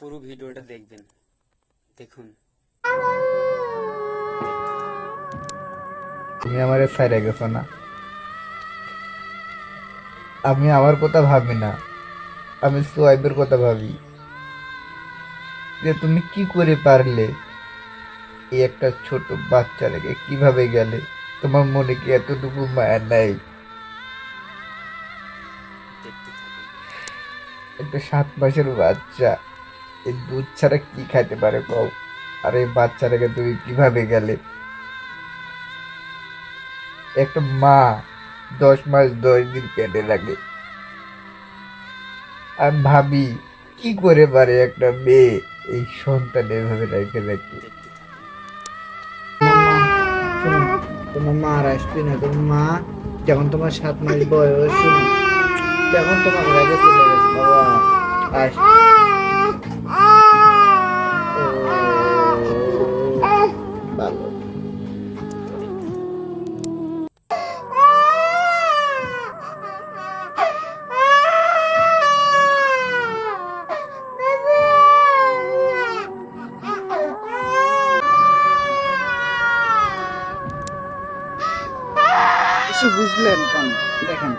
পুরো ভিডিওটা দেখবেন। দেখুন। তুমি আমার সাইডে গেছো না। আমি আমার কথা ভাবি না। আমি সোয়াইবের কথা ভাবি। যে তুমি কি করে পারলে এই একটা ছোট বাচ্চা রেখে কীভাবে গেলে? তোমার মনে কি এতটুকু মায়া নাই? একটা সাত মাসের বাচ্চা। এই দুধ ছাড়া কি খাইতে পারে কও আর এই বাচ্চা রেখে তুমি কীভাবে গেলে? একটা মা দশ মাস দশ দিন পেটে লাগে আর ভাবি, কি করে পারে একটা মেয়ে এই সন্তান এভাবে রেখে রাখতে তোমার মা আর আসবে না। তোমার মা যখন তোমার সাত মাস বয়স তখন তোমার রেখে চলে গেছে ভালো। কিছু বুঝলেন কেন? দেখেন।